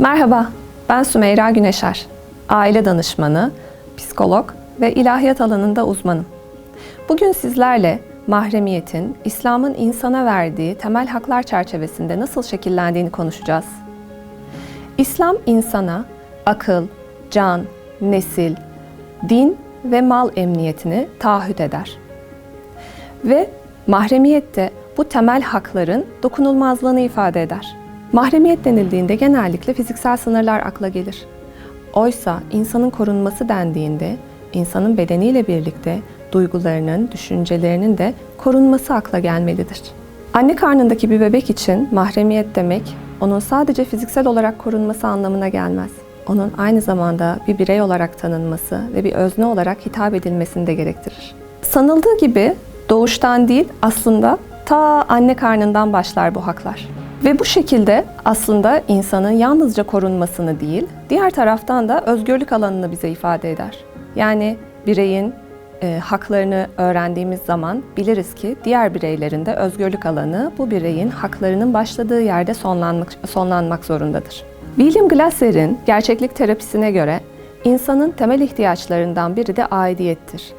Merhaba, ben Sümeyra Güneşer. Aile danışmanı, psikolog ve ilahiyat alanında uzmanım. Bugün sizlerle mahremiyetin, İslam'ın insana verdiği temel haklar çerçevesinde nasıl şekillendiğini konuşacağız. İslam insana akıl, can, nesil, din ve mal emniyetini taahhüt eder. Ve mahremiyet de bu temel hakların dokunulmazlığını ifade eder. Mahremiyet denildiğinde genellikle fiziksel sınırlar akla gelir. Oysa insanın korunması dendiğinde insanın bedeniyle birlikte duygularının, düşüncelerinin de korunması akla gelmelidir. Anne karnındaki bir bebek için mahremiyet demek onun sadece fiziksel olarak korunması anlamına gelmez. Onun aynı zamanda bir birey olarak tanınması ve bir özne olarak hitap edilmesini de gerektirir. Sanıldığı gibi doğuştan değil aslında ta anne karnından başlar bu haklar. Ve bu şekilde aslında insanın yalnızca korunmasını değil, diğer taraftan da özgürlük alanını bize ifade eder. Yani bireyin e, haklarını öğrendiğimiz zaman biliriz ki diğer bireylerin de özgürlük alanı bu bireyin haklarının başladığı yerde sonlanmak, sonlanmak zorundadır. William Glasser'in gerçeklik terapisine göre insanın temel ihtiyaçlarından biri de aidiyettir.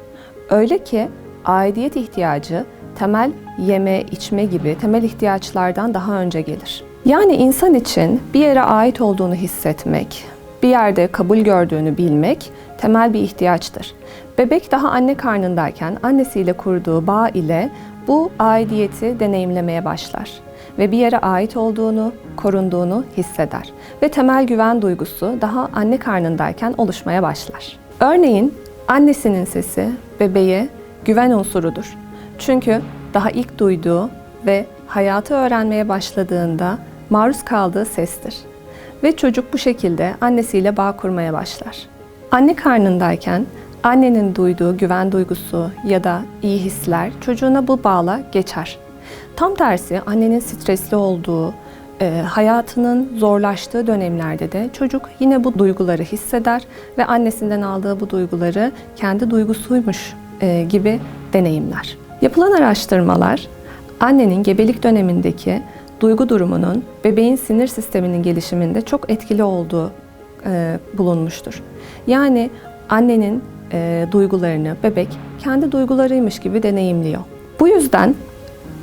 Öyle ki aidiyet ihtiyacı temel yeme, içme gibi temel ihtiyaçlardan daha önce gelir. Yani insan için bir yere ait olduğunu hissetmek, bir yerde kabul gördüğünü bilmek temel bir ihtiyaçtır. Bebek daha anne karnındayken annesiyle kurduğu bağ ile bu aidiyeti deneyimlemeye başlar ve bir yere ait olduğunu, korunduğunu hisseder ve temel güven duygusu daha anne karnındayken oluşmaya başlar. Örneğin annesinin sesi bebeğe güven unsurudur. Çünkü daha ilk duyduğu ve hayatı öğrenmeye başladığında maruz kaldığı sestir. Ve çocuk bu şekilde annesiyle bağ kurmaya başlar. Anne karnındayken annenin duyduğu güven duygusu ya da iyi hisler çocuğuna bu bağla geçer. Tam tersi annenin stresli olduğu, e, hayatının zorlaştığı dönemlerde de çocuk yine bu duyguları hisseder ve annesinden aldığı bu duyguları kendi duygusuymuş e, gibi deneyimler. Yapılan araştırmalar annenin gebelik dönemindeki duygu durumunun bebeğin sinir sisteminin gelişiminde çok etkili olduğu e, bulunmuştur. Yani annenin e, duygularını bebek kendi duygularıymış gibi deneyimliyor. Bu yüzden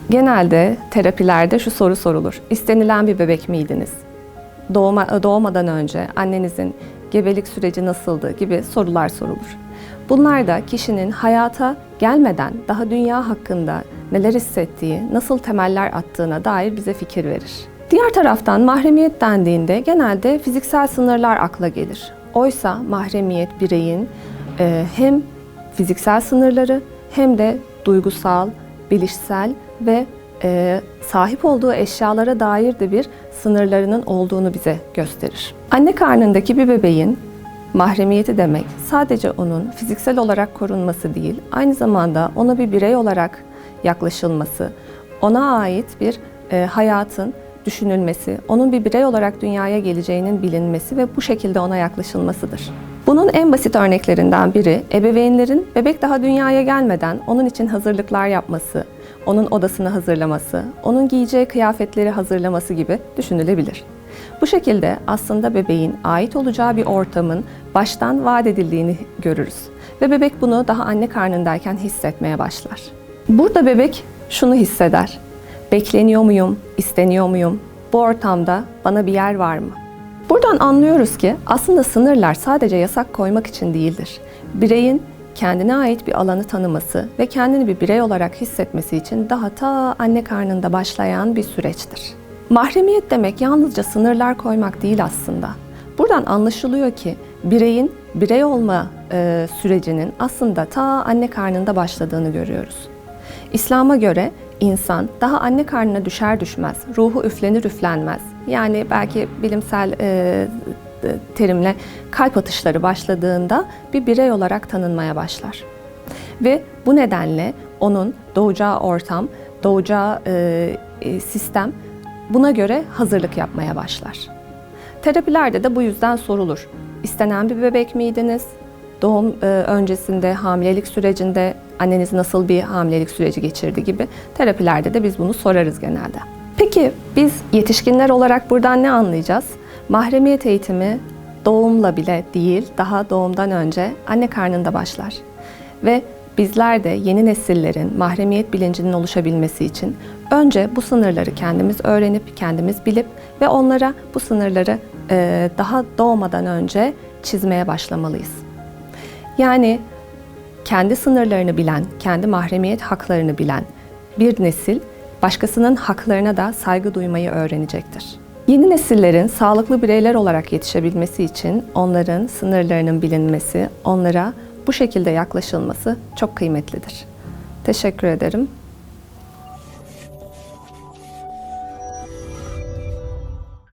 genelde terapilerde şu soru sorulur. İstenilen bir bebek miydiniz? Doğma, doğmadan önce annenizin gebelik süreci nasıldı gibi sorular sorulur. Bunlar da kişinin hayata gelmeden daha dünya hakkında neler hissettiği, nasıl temeller attığına dair bize fikir verir. Diğer taraftan mahremiyet dendiğinde genelde fiziksel sınırlar akla gelir. Oysa mahremiyet bireyin e, hem fiziksel sınırları hem de duygusal, bilişsel ve e, sahip olduğu eşyalara dair de bir sınırlarının olduğunu bize gösterir. Anne karnındaki bir bebeğin Mahremiyeti demek sadece onun fiziksel olarak korunması değil, aynı zamanda ona bir birey olarak yaklaşılması, ona ait bir e, hayatın düşünülmesi, onun bir birey olarak dünyaya geleceğinin bilinmesi ve bu şekilde ona yaklaşılmasıdır. Bunun en basit örneklerinden biri ebeveynlerin bebek daha dünyaya gelmeden onun için hazırlıklar yapması, onun odasını hazırlaması, onun giyeceği kıyafetleri hazırlaması gibi düşünülebilir. Bu şekilde aslında bebeğin ait olacağı bir ortamın baştan vaat edildiğini görürüz. Ve bebek bunu daha anne karnındayken hissetmeye başlar. Burada bebek şunu hisseder. Bekleniyor muyum? İsteniyor muyum? Bu ortamda bana bir yer var mı? Buradan anlıyoruz ki aslında sınırlar sadece yasak koymak için değildir. Bireyin kendine ait bir alanı tanıması ve kendini bir birey olarak hissetmesi için daha ta anne karnında başlayan bir süreçtir. Mahremiyet demek yalnızca sınırlar koymak değil aslında. Buradan anlaşılıyor ki bireyin birey olma e, sürecinin aslında ta anne karnında başladığını görüyoruz. İslam'a göre insan daha anne karnına düşer düşmez, ruhu üflenir üflenmez. Yani belki bilimsel e, terimle kalp atışları başladığında bir birey olarak tanınmaya başlar. Ve bu nedenle onun doğacağı ortam, doğacağı e, e sistem buna göre hazırlık yapmaya başlar. Terapilerde de bu yüzden sorulur. İstenen bir bebek miydiniz? Doğum e, öncesinde, hamilelik sürecinde anneniz nasıl bir hamilelik süreci geçirdi gibi terapilerde de biz bunu sorarız genelde. Peki biz yetişkinler olarak buradan ne anlayacağız? Mahremiyet eğitimi doğumla bile değil, daha doğumdan önce anne karnında başlar. Ve bizler de yeni nesillerin mahremiyet bilincinin oluşabilmesi için önce bu sınırları kendimiz öğrenip, kendimiz bilip ve onlara bu sınırları e, daha doğmadan önce çizmeye başlamalıyız. Yani kendi sınırlarını bilen, kendi mahremiyet haklarını bilen bir nesil başkasının haklarına da saygı duymayı öğrenecektir. Yeni nesillerin sağlıklı bireyler olarak yetişebilmesi için onların sınırlarının bilinmesi, onlara bu şekilde yaklaşılması çok kıymetlidir. Teşekkür ederim.